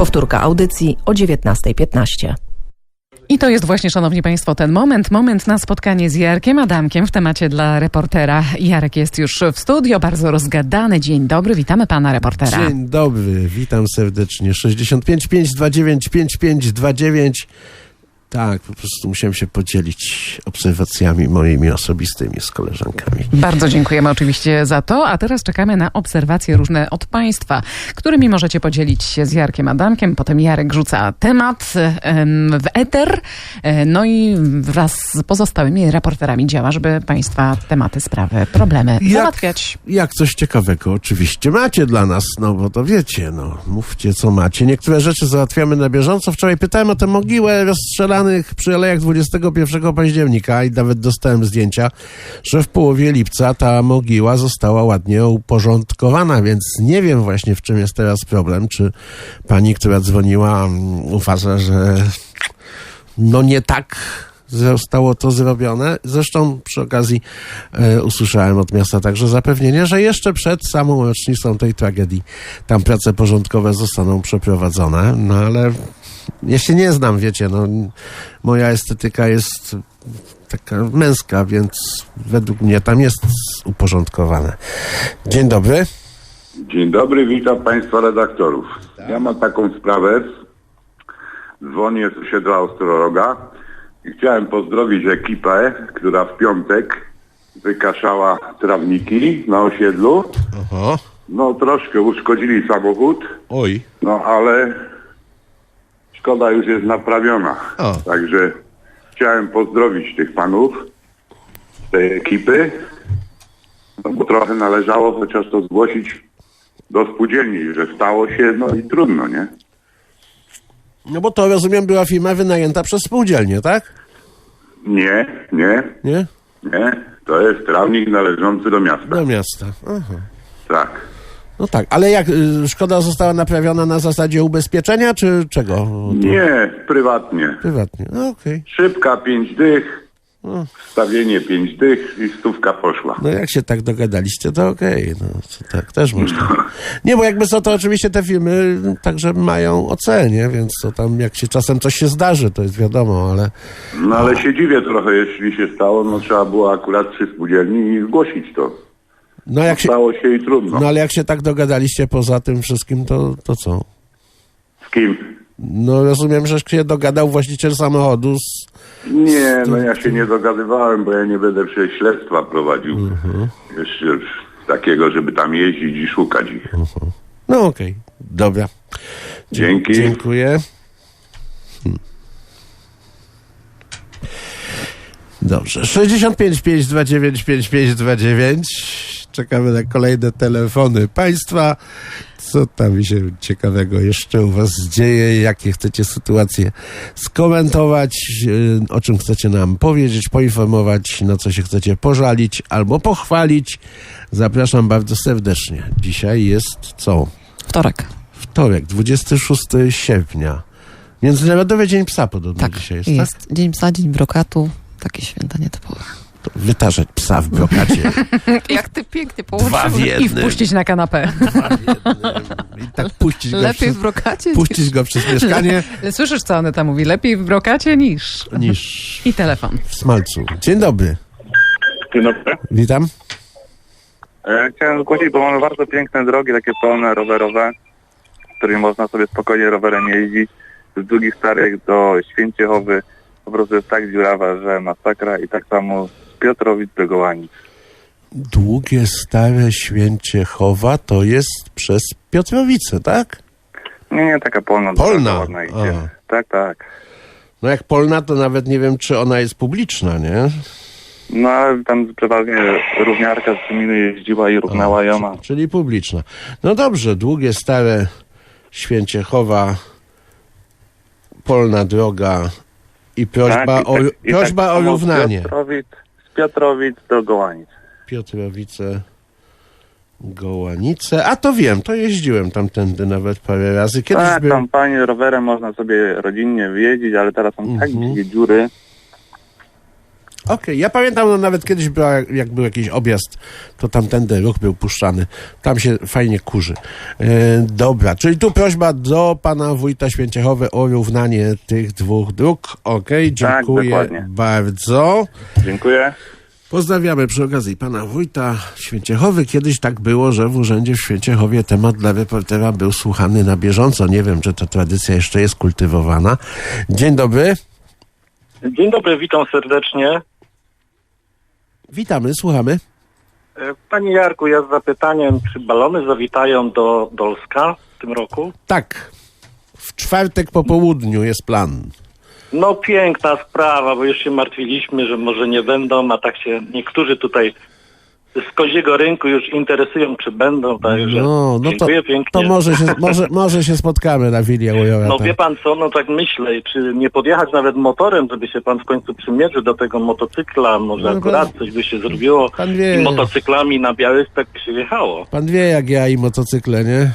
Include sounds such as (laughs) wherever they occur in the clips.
Powtórka audycji o 19.15. I to jest właśnie, szanowni państwo, ten moment, moment na spotkanie z Jarkiem Adamkiem w temacie dla reportera. Jarek jest już w studio, bardzo rozgadany. Dzień dobry, witamy pana reportera. Dzień dobry, witam serdecznie. 65 529 5529. Tak, po prostu musiałem się podzielić obserwacjami moimi osobistymi z koleżankami. Bardzo dziękujemy oczywiście za to, a teraz czekamy na obserwacje różne od państwa, którymi możecie podzielić się z Jarkiem Adamkiem. Potem Jarek rzuca temat em, w eter, e, no i wraz z pozostałymi reporterami działa, żeby państwa tematy, sprawy, problemy załatwiać. Jak coś ciekawego oczywiście macie dla nas, no bo to wiecie, no mówcie co macie. Niektóre rzeczy załatwiamy na bieżąco. Wczoraj pytałem o tę mogiłę rozstrzelanych przy Alejach 21 października i nawet dostałem zdjęcia, że w połowie lipca ta mogiła została ładnie uporządkowana, więc nie wiem właśnie w czym jest teraz problem. Czy pani, która dzwoniła mm, uważa, że no nie tak zostało to zrobione. Zresztą przy okazji e, usłyszałem od miasta także zapewnienie, że jeszcze przed samą rocznicą tej tragedii tam prace porządkowe zostaną przeprowadzone. No ale ja się nie znam, wiecie, no moja estetyka jest taka męska, więc według mnie tam jest uporządkowane. Dzień dobry. Dzień dobry, witam Państwa redaktorów. Ja mam taką sprawę. Dzwonię z osiedla Ostroroga chciałem pozdrowić ekipę, która w piątek wykaszała trawniki na osiedlu. Oho. No troszkę uszkodzili samochód, Oj. no ale szkoda już jest naprawiona. O. Także chciałem pozdrowić tych panów z tej ekipy, no bo trochę należało chociaż to zgłosić do spółdzielni, że stało się, no i trudno, nie? No bo to rozumiem była firma wynajęta przez spółdzielnię, tak? Nie, nie, Nie? nie. To jest trawnik należący do miasta. Do miasta. Aha. Tak. No tak, ale jak y, szkoda została naprawiona na zasadzie ubezpieczenia, czy czego? Nie, prywatnie. Prywatnie. No okej. Szybka pięć dych, wstawienie pięć dych i stówka poszła. No jak się tak dogadaliście, to okej. No to tak też można. Nie, bo jakby co, to oczywiście te filmy także mają ocenie, więc to tam jak się czasem coś się zdarzy, to jest wiadomo, ale No ale się dziwię trochę, jeśli się stało, no trzeba było akurat przy spółdzielni i zgłosić to. no jak się, Stało się i trudno. no ale jak się tak dogadaliście poza tym wszystkim, to, to co? Z kim? No rozumiem, że się dogadał właściciel samochodu z... Nie, no ja się nie dogadywałem, bo ja nie będę przecież śledztwa prowadził. Jeszcze takiego, żeby tam jeździć i szukać ich. No okej, dobra. Dzie- Dzięki. Dziękuję. Hmm. Dobrze. 65 529 5529. Czekamy na kolejne telefony państwa. Co tam się ciekawego jeszcze u was dzieje? Jakie chcecie sytuacje skomentować? yy, O czym chcecie nam powiedzieć, poinformować, na co się chcecie pożalić albo pochwalić? Zapraszam bardzo serdecznie. Dzisiaj jest co? Wtorek. Wtorek, 26 sierpnia. Międzynarodowy Dzień Psa podobno Tak, dzisiaj jest, jest. tak? Dzień psa, dzień brokatu. Takie święta nietypowe. Wytarzać psa w brokacie. (laughs) Jak ty pięknie połączyłeś. I wpuścić na kanapę. I tak puścić go, Lepiej przez, w brokacie puścić go przez mieszkanie Słyszysz, co one tam mówi? Lepiej w brokacie niż... niż I telefon. w smalcu. Dzień dobry. Dzień dobry. Witam. E, Chciałem zgłosić, bo mamy bardzo piękne drogi, takie pełne rowerowe, którymi można sobie spokojnie rowerem jeździć. Z długich starych do Święciechowy po prostu jest tak dziurawa, że masakra i tak samo z Piotrowic do Gołanic. Długie, stare Święciechowa to jest przez Piotrowice, tak? Nie, nie, taka polna. Polna? ładna idzie. A. Tak, tak. No jak polna, to nawet nie wiem, czy ona jest publiczna, nie? No ale tam przeważnie równiarka z gminy jeździła i równała ją. Czyli publiczna. No dobrze, długie, stare Święciechowa, Polna Droga i prośba Tak, i o, tak- i prośba tak o równanie. Piotrowic, z Piotrowic do Gołanic. Piotrowice, Gołanice. A to wiem, to jeździłem tamtędy nawet parę razy. Kiedyś tak, byłem... tam panie rowerem można sobie rodzinnie wyjeździć, ale teraz są tak Mhm. dzikie dziury. Okej, ja pamiętam, no nawet kiedyś była, jak był jakiś objazd, to tamtędy ruch był puszczany. Tam się fajnie kurzy. E, dobra, czyli tu prośba do pana wójta Święciechowy o równanie tych dwóch dróg. Okej, dziękuję dokładnie. bardzo. Dziękuję. Pozdrawiamy przy okazji pana wójta Święciechowy. Kiedyś tak było, że w urzędzie w Święciechowie temat dla reportera był słuchany na bieżąco. Nie wiem, czy ta tradycja jeszcze jest kultywowana. Dzień dobry. Dzień dobry, witam serdecznie. Witamy, słuchamy. E, Panie Jarku, ja z zapytaniem, czy balony zawitają do Dolska w tym roku? Tak. W czwartek po południu jest plan. No piękna sprawa, bo już się martwiliśmy, że może nie będą, a tak się niektórzy tutaj z koziego rynku już interesują, czy będą, także No, no to, pięknie. to może, się, (laughs) może, może się spotkamy na Willi Ojora. No wie pan co, no tak myślę, czy nie podjechać nawet motorem, żeby się pan w końcu przymierzył do tego motocykla, może No, akurat coś by się zrobiło Pan wie. i motocyklami na Białystok się jechało. Pan wie, jak ja i motocykle, nie?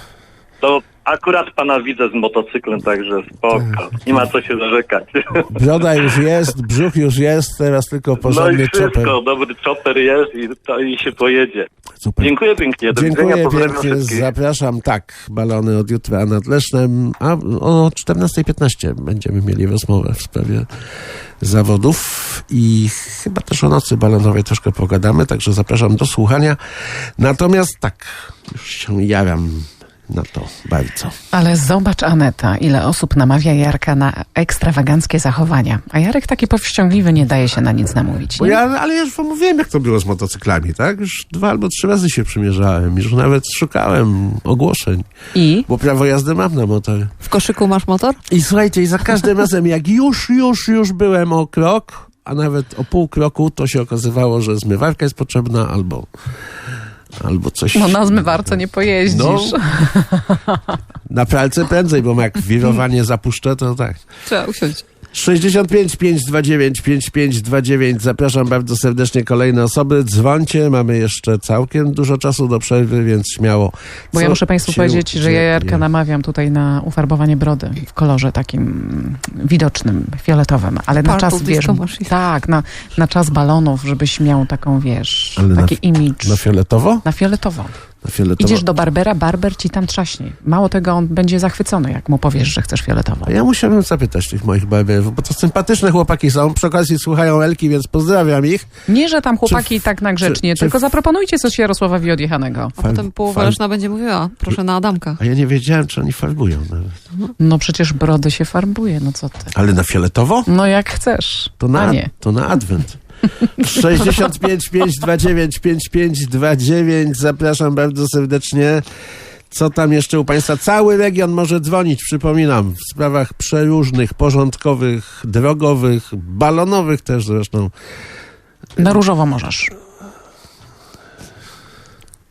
To akurat pana widzę z motocyklem, także spoko. Nie ma co się zarzekać. (laughs) Broda już jest, brzuch już jest, teraz tylko No i porządny wszystko, chopper. dobry chopper jest i, to, i się pojedzie. Super. Dziękuję pięknie. Do Dziękuję pięknie, zapraszam. Tak, balony od jutra nad Lesznem, a o 14.15 będziemy mieli rozmowę w sprawie zawodów i chyba też o nocy balonowej troszkę pogadamy, także zapraszam do słuchania. Natomiast tak, już się jaram na to bardzo. Ale zobacz, Aneta, ile osób namawia Jarka na ekstrawaganckie zachowania. A Jarek taki powściągliwy nie daje się na nic namówić. Bo ja, ale ja już wam mówiłem, jak to było z motocyklami, tak? Już dwa albo trzy razy się przymierzałem, już nawet szukałem ogłoszeń, I? bo prawo jazdy mam na motor. W koszyku masz motor? I słuchajcie, i za każdym razem, jak już, już, już byłem o krok, a nawet o pół kroku, to się okazywało, że zmywarka jest potrzebna albo, albo coś. No na zmywarce nie pojeździsz. No. (laughs) Na pralce prędzej, bo jak wirowanie zapuszczę, to tak. Trzeba usiąść. 65 529 5529. Zapraszam bardzo serdecznie kolejne osoby. Dzwońcie, mamy jeszcze całkiem dużo czasu do przerwy, więc śmiało. Bo ja muszę Państwu powiedzieć, że ja? Jarka namawiam tutaj na ufarbowanie brody w kolorze takim widocznym, fioletowym, ale na Purple czas, wiesz, tak, na, na czas balonów, żebyś miał taką, wiesz, Ale na taki imidż. Na fioletowo? Na fioletowo. Na fioletowo. Idziesz do Barbera, Barber ci tam trzaśnie. Mało tego, on będzie zachwycony, jak mu powiesz, że chcesz fioletowo. A ja musiałbym zapytać tych moich barberów, bo to sympatyczne chłopaki są. Przy okazji słuchają Elki, więc pozdrawiam ich. Nie, że tam chłopaki tak na grzecznie, czy- czy tylko zaproponujcie coś Jarosławowi odjechanego. A potem połowa Leszna będzie mówiła, proszę na Adamka. A ja nie wiedziałem, czy oni farbują nawet. No przecież brody się farbuje, no co ty. Ale na fioletowo? No jak chcesz, To na, a nie. to na adwent. 65 529 5529. Zapraszam bardzo serdecznie. Co tam jeszcze u Państwa? Cały region może dzwonić, przypominam, w sprawach przeróżnych, porządkowych, drogowych, balonowych też zresztą. Na różowo możesz.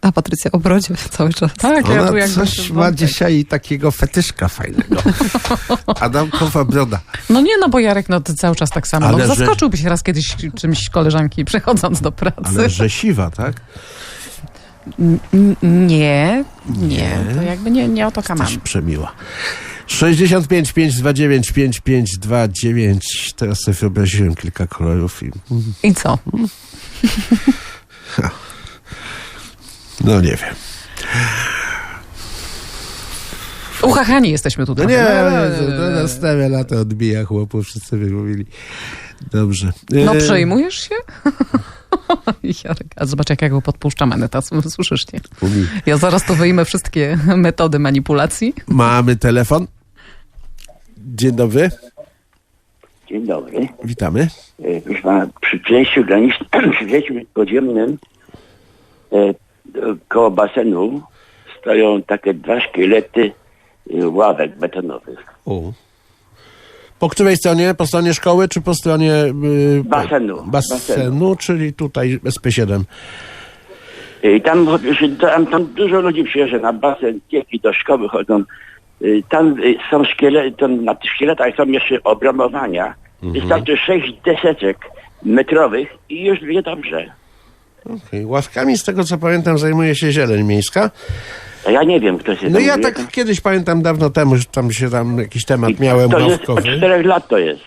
A Patrycja o brodzie cały czas. Tak, ja tu Ona jakby... coś ma dzisiaj takiego fetyszka fajnego. (laughs) Adamkowa broda. No nie, no bo Jarek, no ty cały czas tak samo. Ale no, że- zaskoczyłbyś raz kiedyś czymś koleżanki (laughs) przechodząc do pracy. Ale że siwa, tak? N- Nie, nie, to jakby nie, nie o to kamam. Jesteś przemiła. 65 529 5529. Teraz sobie wyobraziłem kilka kolorów i... I co? (laughs) No nie wiem. Uchachani jesteśmy No tutaj. nie, to na stare lata odbija chłopów, wszyscy by mówili. Dobrze. No E, przejmujesz się? (laughs) Jarek, a zobacz jak ja go podpuszczam, Aneta, słyszysz nie? Ja zaraz tu wyjmę wszystkie (laughs) metody manipulacji. Mamy telefon. Dzień dobry, Dzień dobry. witamy. E, Proszę pana, przy przejściu granicznym, (clears throat) przy przejściu podziemnym e, e, koło basenu stoją takie dwa szkielety e, ławek betonowych. O. Po której stronie? Po stronie szkoły, czy po stronie... y, Basenu. Basenu, Basenu. czyli tutaj SP7. E, I tam, tam, tam dużo ludzi przyjeżdża na basen, dzieci do szkoły chodzą. y, tam y, są szkielety, tam na tych szkieletach są jeszcze obramowania. Wystarczy sześć deseczek metrowych i już będzie dobrze. Okej. Ławkami, z tego co pamiętam, zajmuje się zieleń miejska. A ja nie wiem, kto się No ja tak kiedyś pamiętam dawno temu, że tam się tam jakiś temat I miałem To jest od czterech lat to jest.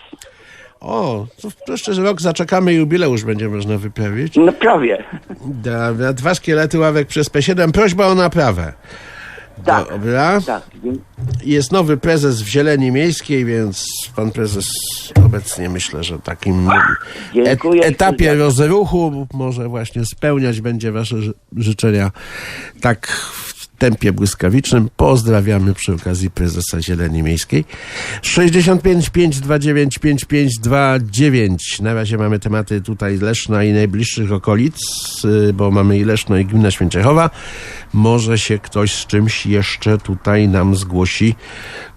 O, to jeszcze rok zaczekamy, jubileusz będzie można wyprawić. No prawie. Dobra, dwa szkielety ławek przez P7. Prośba o naprawę. Tak. Dobra. Tak. Jest nowy prezes w Zieleni Miejskiej, więc pan prezes obecnie myślę, że takim et- etapie rozruchu może właśnie spełniać będzie wasze ży- życzenia tak w tempie błyskawicznym. Pozdrawiamy przy okazji prezesa Zieleni Miejskiej. 65 529 5529. Na razie mamy tematy tutaj Leszna i najbliższych okolic, y, bo mamy i Leszno i gmina Święciechowa. Może się ktoś z czymś jeszcze tutaj nam zgłosi.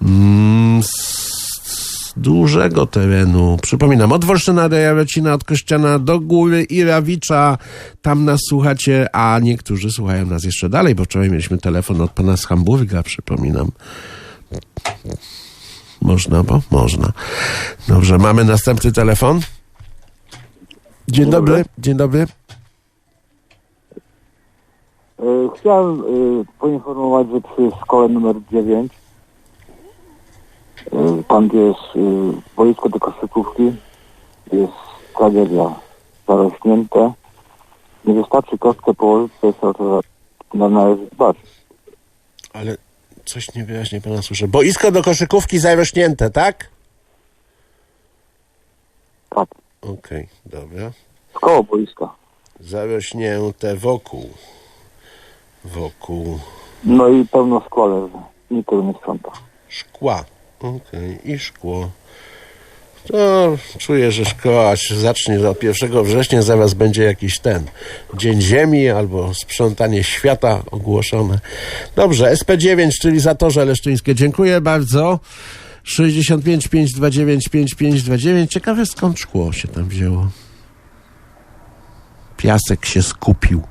Mm, z dużego terenu. Przypominam, od Wolsztyna do Jarocina, od Kościana do Góry i Rawicza. Tam nas słuchacie, a niektórzy słuchają nas jeszcze dalej, bo wczoraj mieliśmy telefon od pana z Hamburga, przypominam. Można, bo można. Dobrze, mamy następny telefon. Dzień dobry, dzień dobry. E, Chciałem e, poinformować, że przy szkole numer 9 e, tam gdzie jest e, boisko do koszykówki jest tragedia zarośnięte. Nie wystarczy kostkę położyć, to jest to na należy dbać. Ale coś niewyraźnie pana słyszę. Boisko do koszykówki zarośnięte, tak? Tak. Okej, dobra. Koło boiska. Zarośnięte wokół. Wokół No i pełno szkła leży. Nikt tego nie sprząta. szkła. Okej, i szkło. To czuję, że szkoła zacznie od 1 września, zaraz będzie jakiś ten Dzień Ziemi albo sprzątanie świata ogłoszone. Dobrze, SP9, czyli Zatorze Leszczyńskie. Dziękuję bardzo. 65 529 5529. Ciekawe skąd szkło się tam wzięło. Piasek się skupił.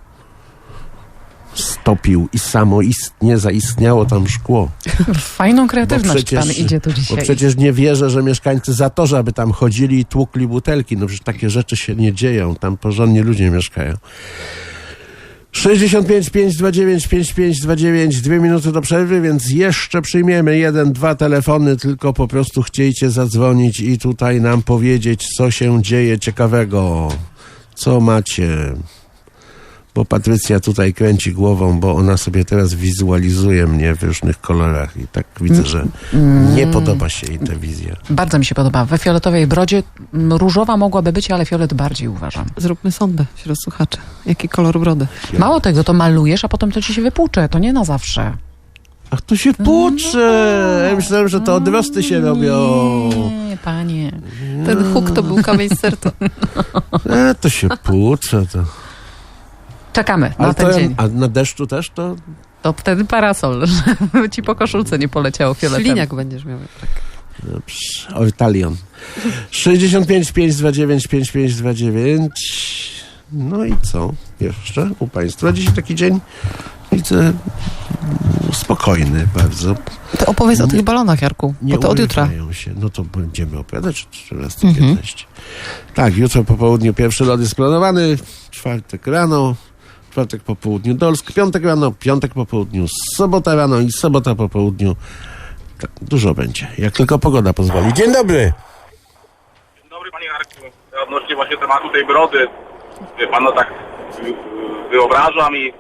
Stopił i samo istnie zaistniało tam szkło. (laughs) Fajną kreatywność pan idzie tu Bo dzisiaj. przecież nie wierzę, że mieszkańcy Zatorza by tam chodzili i tłukli butelki. No przecież takie rzeczy się nie dzieją. Tam porządnie ludzie mieszkają. 65 529 5529 dwie minuty do przerwy, więc jeszcze przyjmiemy jeden, dwa telefony, tylko po prostu chciejcie zadzwonić i tutaj nam powiedzieć, co się dzieje ciekawego. Co macie? Bo Patrycja tutaj kręci głową, bo ona sobie teraz wizualizuje mnie w różnych kolorach i tak widzę, że nie podoba się jej ta wizja. Bardzo mi się podoba. We fioletowej brodzie różowa mogłaby być, ale fiolet bardziej uważam. Zróbmy sondę wśród słuchaczy. Jaki kolor brody? Mało tego, to malujesz, a potem to ci się wypłucze. To nie na zawsze. Ach, to się płucze! Ja myślałem, że to odrosty się robią. Nie, panie. Ten huk to był kamień z serca. E, to się płucze. To. Czekamy na Ale ten to, dzień. a na deszczu też to? To wtedy parasol, (laughs) żeby ci po koszulce nie poleciało fioletem. Śliniak będziesz miał. Tak. Dobrze. Ortalion. 65 529 5529. No i co jeszcze u Państwa? Dzisiaj taki dzień, widzę, mm, spokojny bardzo. To opowiedz o tych balonach, Jarku, Nie bo to od jutra. Się. No to będziemy opowiadać o 14.15. Tak, jutro po południu pierwszy lot jest planowany, czwartek rano, czwartek po południu Dolsk, piątek rano, piątek po południu, sobota rano i sobota po południu. Tak, dużo będzie, jak tylko pogoda pozwoli. Dzień dobry! Dzień dobry panie Jarku. Ja Odnośnie właśnie tematu tej brody. Wie pan, no tak y, y, wyobrażam i,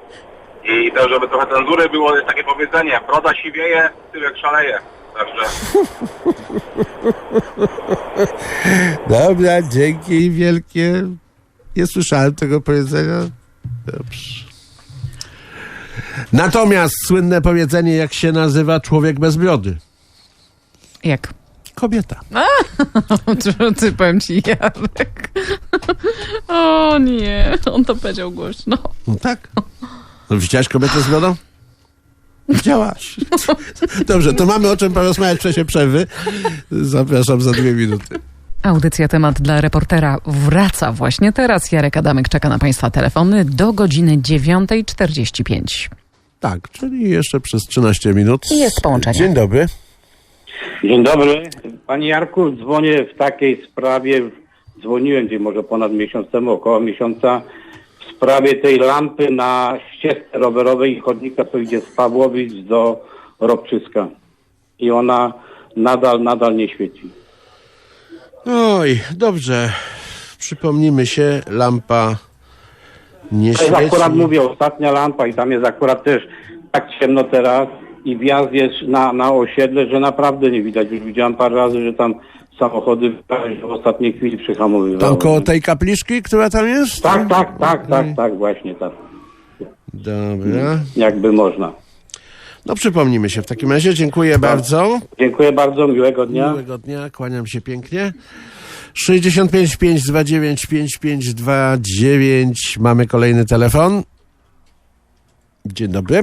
i też, żeby trochę cenzury było, jest takie powiedzenie, broda siwieje, tyłek szaleje. Także (laughs) Dobra, dzięki wielkie. Nie słyszałem tego powiedzenia. Dobrze. Natomiast słynne powiedzenie, jak się nazywa człowiek bez brody? Jak? Kobieta. Ty, (laughs) ty powiem ci, Jarek. (laughs) O nie, on to powiedział głośno. No tak. No, widziałaś kobietę z brodą? Widziałaś. (laughs) Dobrze, to mamy o czym porozmawiać w czasie przerwy. Zapraszam za dwie minuty. Audycja Temat dla reportera wraca właśnie teraz. Jarek Adamek czeka na Państwa telefony do godziny 9.45. Tak, czyli jeszcze przez 13 minut. I jest połączenie. Dzień dobry. Dzień dobry. Panie Jarku, dzwonię w takiej sprawie, dzwoniłem gdzie może ponad miesiąc temu, około miesiąca, w sprawie tej lampy na ścieżce rowerowej i chodnika, co idzie z Pawłowic do Robczyska. I ona nadal, nadal nie świeci. Oj, dobrze. Przypomnijmy się, lampa nie To jest świeci. akurat, mówię, ostatnia lampa i tam jest akurat też tak ciemno teraz i wjazd jest na, na osiedle, że naprawdę nie widać. Już widziałem parę razy, że tam samochody w ostatniej chwili przyhamowywały. Tam koło tej kapliczki, która tam jest? Tak, tak, tak, tak, tak, właśnie tak. Dobra. Jakby można. No przypomnijmy się w takim razie. Dziękuję bardzo. Dziękuję bardzo, miłego dnia. Miłego dnia, kłaniam się pięknie. 65 529 5529. Mamy kolejny telefon. Dzień dobry.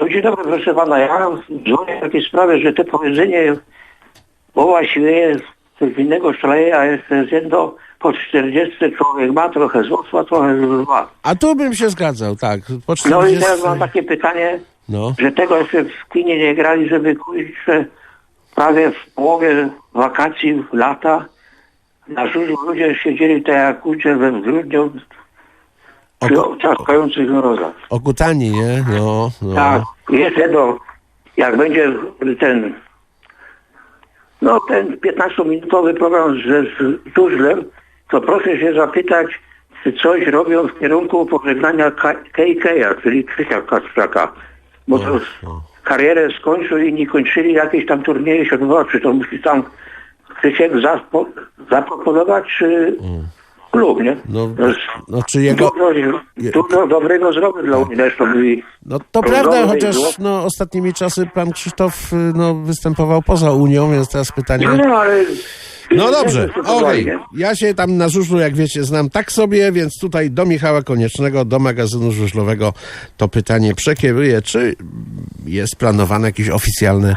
No, Dzień dobry, proszę pana. Ja dzwonię w takiej sprawie, że to powiedzenie woła śmieje, coś innego szaleje, a jeszcze z jedno po 40 człowiek ma trochę złotwa, trochę zła. A tu bym się zgadzał, tak. Po No i 40... teraz mam takie pytanie, No. że tego jeszcze w kinie nie grali, żeby kurczę prawie w połowie wakacji, lata na żużlu ludzie siedzieli tak jak kurczę we w grudniu przy trzaskających mrozach. Okutani, nie? No, no. Tak, jest jedno, jak będzie ten, no ten 15-minutowy program z, z Tużlem, to proszę się zapytać, czy coś robią w kierunku pożegnania KK'a, czyli Krzysia Kasprzaka. Bo to karierę skończył i nie kończyli jakieś tam turnieje czy to musi tam Krzysiek zapo, zaproponować, czy klub, nie? No, To jest no czy jego... Dużo, dużo dobrego zrobił dla Unii, zresztą i No to prawda, chociaż no, ostatnimi czasy pan Krzysztof y, no, występował poza Unią, więc teraz pytanie... No, no, ale... No dobrze, okej. Ja się tam na żużlu, jak wiecie, znam tak sobie, więc tutaj do Michała Koniecznego, do magazynu żużlowego to pytanie przekieruję. Czy jest planowane jakieś oficjalne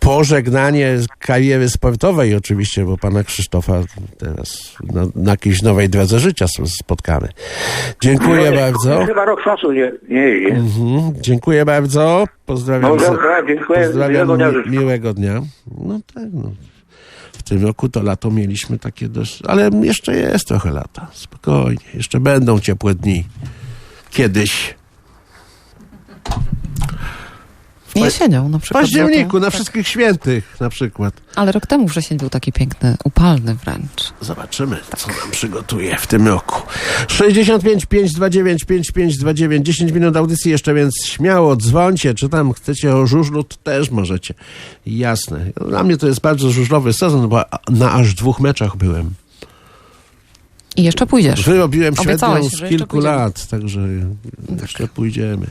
pożegnanie z kariery sportowej oczywiście, bo pana Krzysztofa teraz na, na jakiejś nowej drodze życia spotkamy. Dziękuję No, bardzo. Chyba rok czasu nie, nie jeździ. Mhm, dziękuję bardzo. Pozdrawiam. No dobra, dziękuję. Pozdrawiam. Miłego dnia miłego dnia. No tak, no. Tym roku to lato mieliśmy takie dość, ale jeszcze jest trochę lata. Spokojnie. Jeszcze będą ciepłe dni. Kiedyś. Jesienią na W przykład. październiku, latem. na wszystkich świętych na przykład. Ale rok temu wrzesień był taki piękny, upalny wręcz. Zobaczymy, co nam przygotuje w tym roku. 65 529 5529 10 minut audycji jeszcze, więc śmiało dzwońcie, czy tam chcecie o żużlu, to też możecie. Jasne. Dla mnie to jest bardzo żużlowy sezon, bo na aż dwóch meczach byłem. I jeszcze pójdziesz. Wyrobiłem średnią z kilku lat, także jeszcze pójdziemy.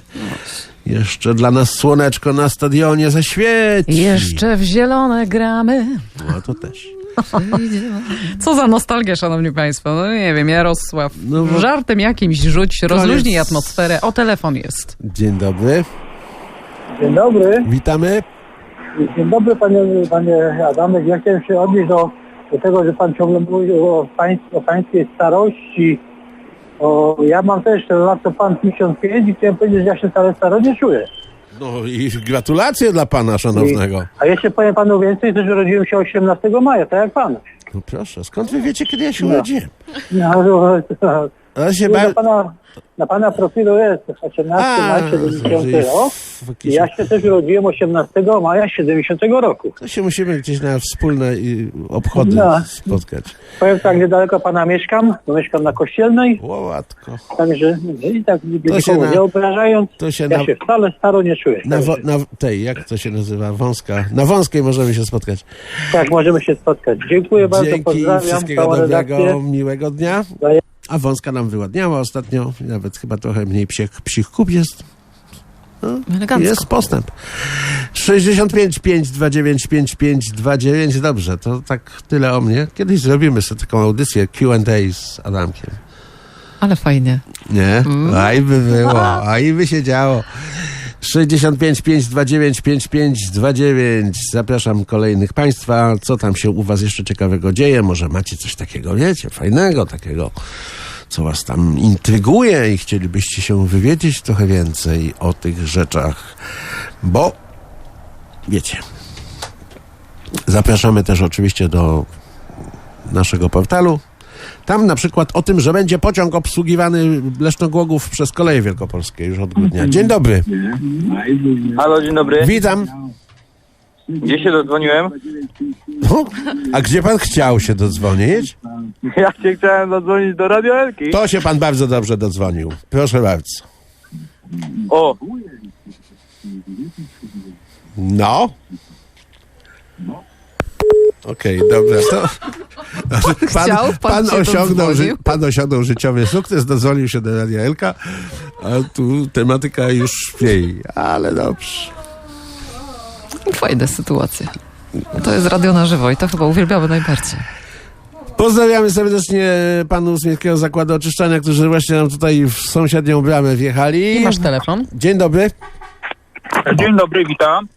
Jeszcze dla nas słoneczko na stadionie zaświeci. Jeszcze w zielone gramy. No to też. (laughs) Co za nostalgia, szanowni państwo. No nie wiem, Jarosław, No bo- żartem jakimś rzuć, rozluźnij Koniec. atmosferę. O, telefon jest. Dzień dobry. Dzień dobry. Witamy. Dzień dobry panie, panie Adamek. Ja chciałem się odnieść do, do tego, że pan ciągle mówił o, pańs, o pańskiej starości. O, ja mam też lat co pan 55 i chciałem powiedzieć, że ja się wcale staro nie czuję. No i gratulacje dla pana szanownego. A jeszcze powiem panu więcej, że urodziłem się 18 maja, tak jak pan. No proszę, skąd wy wiecie, kiedy ja się No. urodziłem? No, no, no, ba... pana, na pana profilu jest 18 A, maja 70 że rok. jakiś- ja się też urodziłem 18 maja 70 roku. To się musimy gdzieś na wspólne y, obchody No. spotkać. Powiem tak, niedaleko pana mieszkam, bo mieszkam na Kościelnej. Łatko. Także i tak To się na- nie obrażając, To się ja na, się wcale staro nie czuję. na, wo, na tej, jak to się nazywa, wąska. Na wąskiej możemy się spotkać. Tak, możemy się spotkać. Dziękuję bardzo, Dzięki, pozdrawiam wszystkiego dobrego, redakcję. miłego dnia. A wąska nam wyładniała ostatnio, nawet chyba trochę mniej psich, psich kup jest. No, jest postęp. 65 529 5529. Dobrze, to tak tyle o mnie. Kiedyś zrobimy sobie taką audycję Q&A z Adamkiem. Ale fajnie. Nie? Mm. Aj by było, aj by się działo. 65 529 5529. Zapraszam kolejnych Państwa. Co tam się u Was jeszcze ciekawego dzieje? Może macie coś takiego, wiecie, fajnego, takiego, co was tam intryguje i chcielibyście się wywiedzieć trochę więcej o tych rzeczach, bo wiecie, zapraszamy też oczywiście do naszego portalu. Tam na przykład o tym, że będzie pociąg obsługiwany Leszno-Głogów przez koleje wielkopolskie już od grudnia. Dzień dobry. Halo, dzień dobry. Witam. Gdzie się dodzwoniłem? No, a gdzie pan chciał się dodzwonić? (laughs) Ja się chciałem dodzwonić do Radio Elki. To się pan bardzo dobrze dodzwonił. Proszę bardzo. O, No. Okej, dobra. To, pan, (laughs) Chciał, pan pan, osiągnął, ży, pan osiągnął życiowy sukces, dozwolił się do Radia Elka, a tu tematyka już śpiei, ale dobrze. Fajna sytuacja. To jest radio na żywo i to chyba uwielbiamy najbardziej. Pozdrawiamy serdecznie panów z Miejskiego Zakładu Oczyszczania, którzy właśnie nam tutaj w sąsiednią bramę wjechali. I masz telefon? Dzień dobry. Dzień dobry, witam.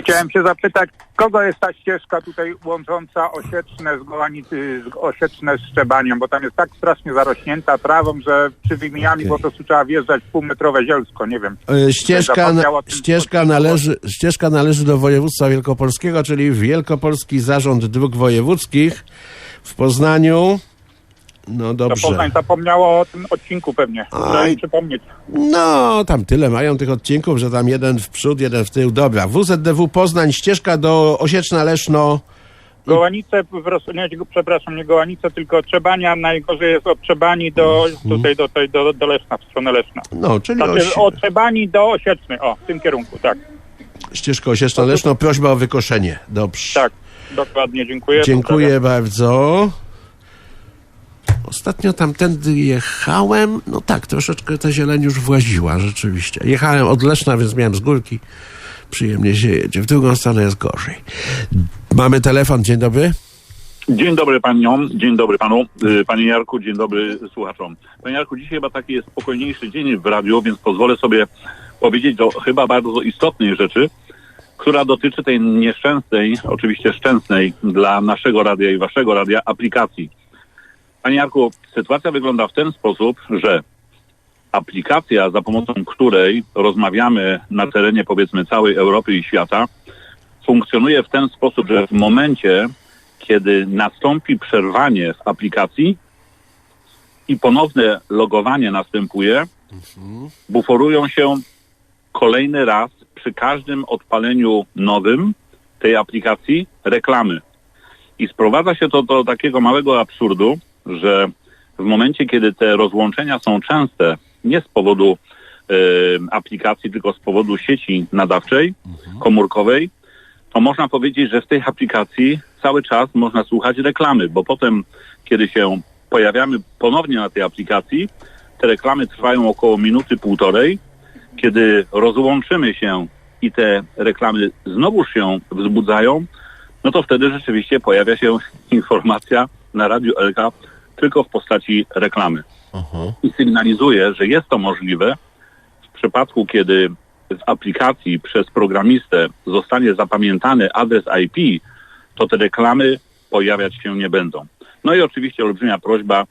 Chciałem się zapytać, kogo jest ta ścieżka tutaj łącząca Osieczne z Gołanicy, z Osieczne z Szczebaniem, bo tam jest tak strasznie zarośnięta trawą, że przy wymieniami po prostu trzeba wjeżdżać w półmetrowe zielsko, nie wiem. E, Ścieżka, na, ścieżka, należy, ścieżka należy do województwa wielkopolskiego, czyli Wielkopolski Zarząd Dróg Wojewódzkich w Poznaniu. No To dobrze. Poznań zapomniało o tym odcinku pewnie. Aj. przypomnieć. No, tam tyle mają tych odcinków, że tam jeden w przód, jeden w tył. Dobra, WZDW Poznań, ścieżka do Osieczna Leszno. Gołanice, nie, przepraszam, nie Gołanice, tylko Trzebania, najgorzej jest od Trzebani do, tutaj do, tej, do, do Leszna, w stronę Leszna. No, czyli Znaczy, osi- od Trzebani do Osieczny, o, w tym kierunku, tak. ścieżka Osieczna Leszno. Prośba o wykoszenie. Dobrze. Tak, dokładnie, dziękuję. Dziękuję bardzo. Ostatnio tamtędy jechałem. No tak, troszeczkę ta zieleń już właziła, rzeczywiście. Jechałem od Leszna, więc miałem z górki. Przyjemnie się jedzie. W drugą stronę jest gorzej. Mamy telefon, dzień dobry. Dzień dobry paniom, dzień dobry panu, y, panie Jarku, dzień dobry słuchaczom. Panie Jarku, dzisiaj chyba taki jest spokojniejszy dzień w radiu, więc pozwolę sobie powiedzieć o chyba bardzo istotnej rzeczy, która dotyczy tej nieszczęsnej, oczywiście szczęsnej dla naszego radia i waszego radia aplikacji. Panie Jarku, sytuacja wygląda w ten sposób, że aplikacja, za pomocą której rozmawiamy na terenie powiedzmy całej Europy i świata, funkcjonuje w ten sposób, że w momencie, kiedy nastąpi przerwanie aplikacji i ponowne logowanie następuje, buforują się kolejny raz przy każdym odpaleniu nowym tej aplikacji reklamy. I sprowadza się to do takiego małego absurdu, że w momencie, kiedy te rozłączenia są częste, nie z powodu e, aplikacji, tylko z powodu sieci nadawczej, komórkowej, to można powiedzieć, że w tej aplikacji cały czas można słuchać reklamy, bo potem, kiedy się pojawiamy ponownie na tej aplikacji, te reklamy trwają około minuty, półtorej. Kiedy rozłączymy się i te reklamy znowuż się wzbudzają, no to wtedy rzeczywiście pojawia się (laughs) informacja na Radiu LK tylko w postaci reklamy. I sygnalizuje, że jest to możliwe w przypadku, kiedy w aplikacji przez programistę zostanie zapamiętany adres IP, to te reklamy pojawiać się nie będą. No i oczywiście olbrzymia prośba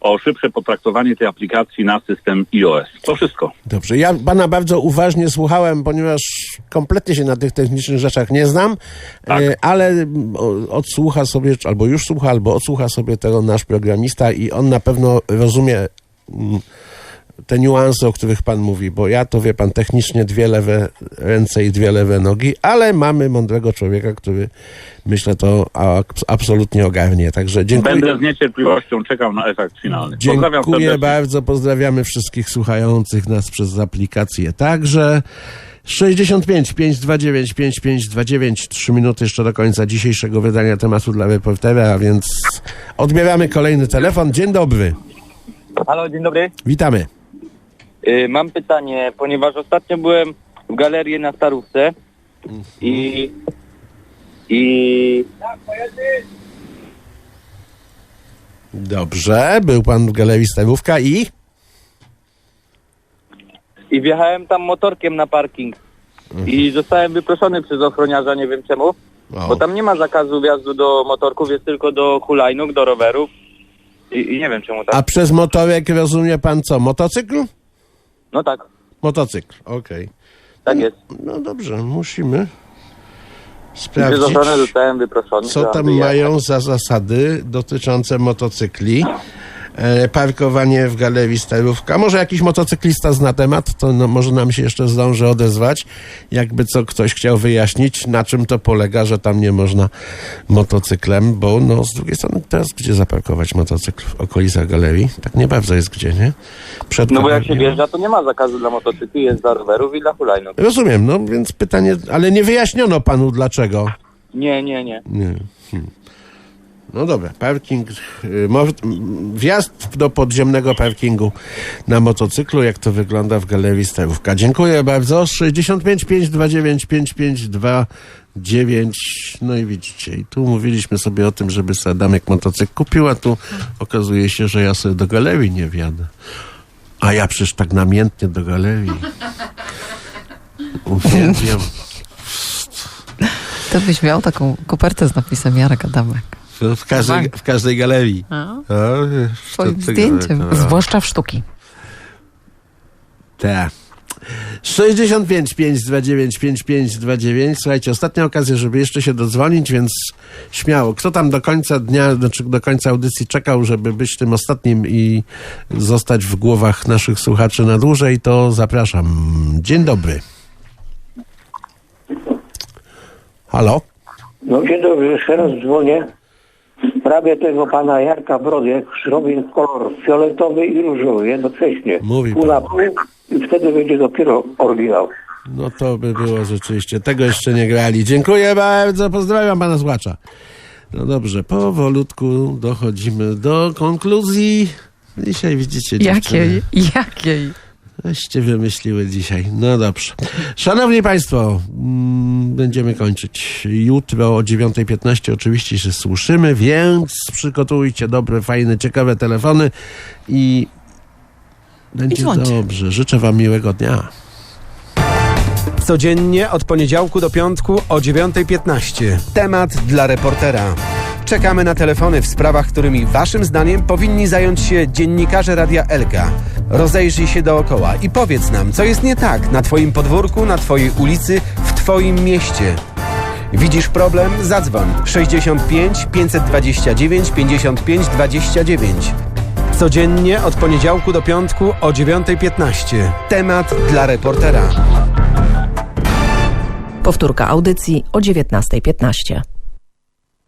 o szybsze potraktowanie tej aplikacji na system iOS. To wszystko. Dobrze, ja pana bardzo uważnie słuchałem, ponieważ kompletnie się na tych technicznych rzeczach nie znam, e, ale odsłucha sobie, albo już słucha, albo odsłucha sobie tego nasz programista i on na pewno rozumie mm, te niuanse, o których pan mówi, bo ja to wie pan technicznie dwie lewe ręce i dwie lewe nogi, ale mamy mądrego człowieka, który myślę to absolutnie ogarnie. Także dziękuję. Będę z niecierpliwością czekał na efekt finalny. Pozdrawiam Dziękuję serdecznie. bardzo, pozdrawiamy wszystkich słuchających nas przez aplikację także. 65 529 5529 3 minuty jeszcze do końca dzisiejszego wydania tematu dla reportera, a więc odbieramy kolejny telefon. Dzień dobry, Halo, dzień dobry. witamy. Y, mam pytanie, ponieważ ostatnio byłem w galerii na Starówce i... i... Dobrze, był pan w galerii Starówka i? i wjechałem tam motorkiem na parking. I zostałem wyproszony przez ochroniarza, nie wiem czemu. Bo tam nie ma zakazu wjazdu do motorków, jest tylko do hulajnóg, do rowerów. I, I nie wiem czemu tak. A przez motorek rozumie pan co? Motocykl? No tak, Motocykl, okej. tak jest. No dobrze, musimy sprawdzić, zostałem wyproszony. co tam mają za zasady dotyczące motocykli. E, parkowanie w galerii Starówka. Może jakiś motocyklista zna temat, to no, może nam się jeszcze zdąży odezwać. Jakby co ktoś chciał wyjaśnić, na czym to polega, że tam nie można motocyklem, bo no z drugiej strony teraz gdzie zaparkować motocykl w okolicach galerii? Tak nie bardzo jest gdzie, nie? Przed No bo jak się wjeżdża, to nie ma zakazu dla motocykli, jest dla rowerów i dla hulajnóg. Rozumiem, no więc pytanie, ale nie wyjaśniono panu dlaczego. Nie, nie, nie. Nie. Hmm. No dobra, parking, y, wjazd do podziemnego parkingu na motocyklu, jak to wygląda w galerii Starówka. Dziękuję bardzo. 65 529 5529. No i widzicie, i tu mówiliśmy sobie o tym, żeby sobie Adamek motocykl kupił, a tu okazuje się, że ja sobie do galerii nie wjadę. A ja przecież tak namiętnie do galerii. Uwielbiam. To byś miał taką kopertę z napisem Jarek Adamek. W każdej, w każdej galerii. A? Twoim to- to- zdjęciem. to- Zwłaszcza w sztuki. Tak. 65 529 5529. Słuchajcie, ostatnia okazja, żeby jeszcze się dodzwonić, więc śmiało. Kto tam do końca dnia, znaczy do końca audycji czekał, żeby być tym ostatnim i zostać w głowach naszych słuchaczy na dłużej, to zapraszam. Dzień dobry. Halo? No dzień dobry, jeszcze raz dzwonię. W sprawie tego pana Jarka Brody, jak zrobię kolor fioletowy i różowy jednocześnie. Mówi na pół i wtedy będzie dopiero oryginał. No to by było rzeczywiście. Tego jeszcze nie grali. Dziękuję bardzo. Pozdrawiam pana Złacza. No dobrze, powolutku dochodzimy do konkluzji. Dzisiaj widzicie dziewczyny. Jakiej? Jakiej? Weźcie wymyśliły dzisiaj. No dobrze. Szanowni Państwo, mm, będziemy kończyć. Jutro o 9.15 oczywiście się słyszymy, więc przygotujcie dobre, fajne, ciekawe telefony i będzie dzwońcie. dobrze. Życzę Wam miłego dnia. Codziennie od poniedziałku do piątku o 9.15. Temat dla reportera. Czekamy na telefony w sprawach, którymi Waszym zdaniem powinni zająć się dziennikarze Radia Elka. Rozejrzyj się dookoła i powiedz nam, co jest nie tak na Twoim podwórku, na Twojej ulicy, w Twoim mieście. Widzisz problem? Zadzwoń 65 529 55 29. Codziennie od poniedziałku do piątku o 9.15. Temat dla reportera. Powtórka audycji o 19.15.